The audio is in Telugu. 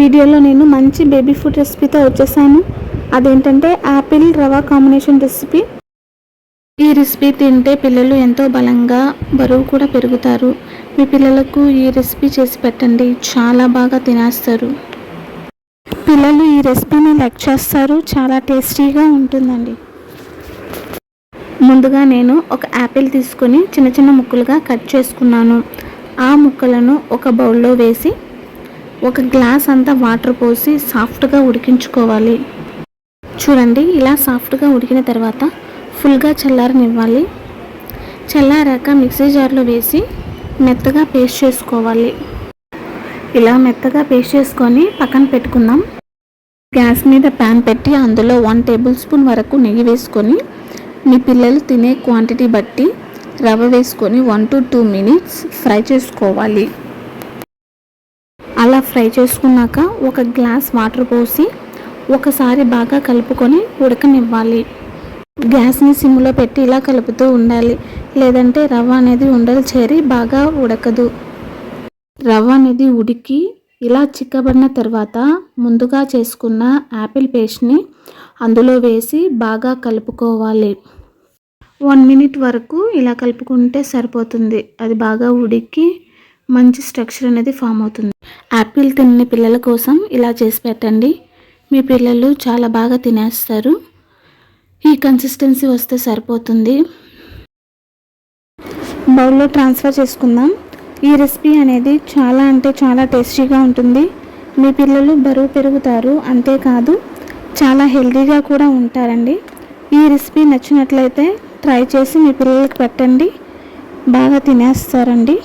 వీడియోలో నేను మంచి బేబీ ఫుడ్ రెసిపీతో వచ్చేసాను. అదేంటంటే యాపిల్ రవా కాంబినేషన్ రెసిపీ ఈ రెసిపీ తింటే పిల్లలు ఎంతో బలంగా బరువు కూడా పెరుగుతారు. మీ పిల్లలకు ఈ రెసిపీ చేసి పెట్టండి. చాలా బాగా తినేస్తారు. పిల్లలు ఈ రెసిపీని లైక్ చేస్తారు. చాలా టేస్టీగా ఉంటుందండి. ముందుగా నేను ఒక యాపిల్ తీసుకొని చిన్న చిన్న ముక్కలుగా కట్ చేసుకున్నాను. ఆ ముక్కలను ఒక బౌల్లో వేసి ఒక గ్లాస్ అంతా వాటర్ పోసి సాఫ్ట్గా ఉడికించుకోవాలి. చూడండి ఇలా సాఫ్ట్గా ఉడికిన తర్వాత ఫుల్గా చల్లారనివ్వాలి. చల్లారాక మిక్సీ జార్లో వేసి మెత్తగా పేస్ట్ చేసుకోవాలి. ఇలా మెత్తగా పేస్ట్ చేసుకొని పక్కన పెట్టుకుందాం. గ్యాస్ మీద ప్యాన్ పెట్టి అందులో వన్ టేబుల్ స్పూన్ వరకు నెయ్యి వేసుకొని మీ పిల్లలు తినే క్వాంటిటీ బట్టి రవ్వ వేసుకొని one to two minutes fry చేసుకోవాలి. ఫ్రై చేసుకున్నాక ఒక గ్లాస్ వాటర్ పోసి ఒకసారి బాగా కలుపుకొని ఉడకనివ్వాలి. గ్యాస్ని సిమ్లో పెట్టి ఇలా కలుపుతూ ఉండాలి. లేదంటే రవ్వ అనేది ఉండలు చేరి బాగా ఉడకదు. రవ్వ అనేది ఉడికి ఇలా చిక్కబడిన తర్వాత ముందుగా చేసుకున్న యాపిల్ పేస్ట్ని అందులో వేసి బాగా కలుపుకోవాలి. వన్ మినిట్ వరకు ఇలా కలుపుకుంటే సరిపోతుంది. అది బాగా ఉడికి మంచి స్ట్రక్చర్ అనేది ఫామ్ అవుతుంది. యాపిల్ తినని పిల్లల కోసం ఇలా చేసి పెట్టండి. మీ పిల్లలు చాలా బాగా తినేస్తారు. ఈ కన్సిస్టెన్సీ వస్తే సరిపోతుంది. బౌల్లో ట్రాన్స్ఫర్ చేసుకుందాం. ఈ రెసిపీ అనేది చాలా అంటే చాలా టేస్టీగా ఉంటుంది. మీ పిల్లలు బరువు పెరుగుతారు అంతేకాదు చాలా హెల్తీగా కూడా ఉంటారండి. ఈ రెసిపీ నచ్చినట్లయితే ట్రై చేసి మీ పిల్లలకి పెట్టండి. బాగా తినేస్తారండి.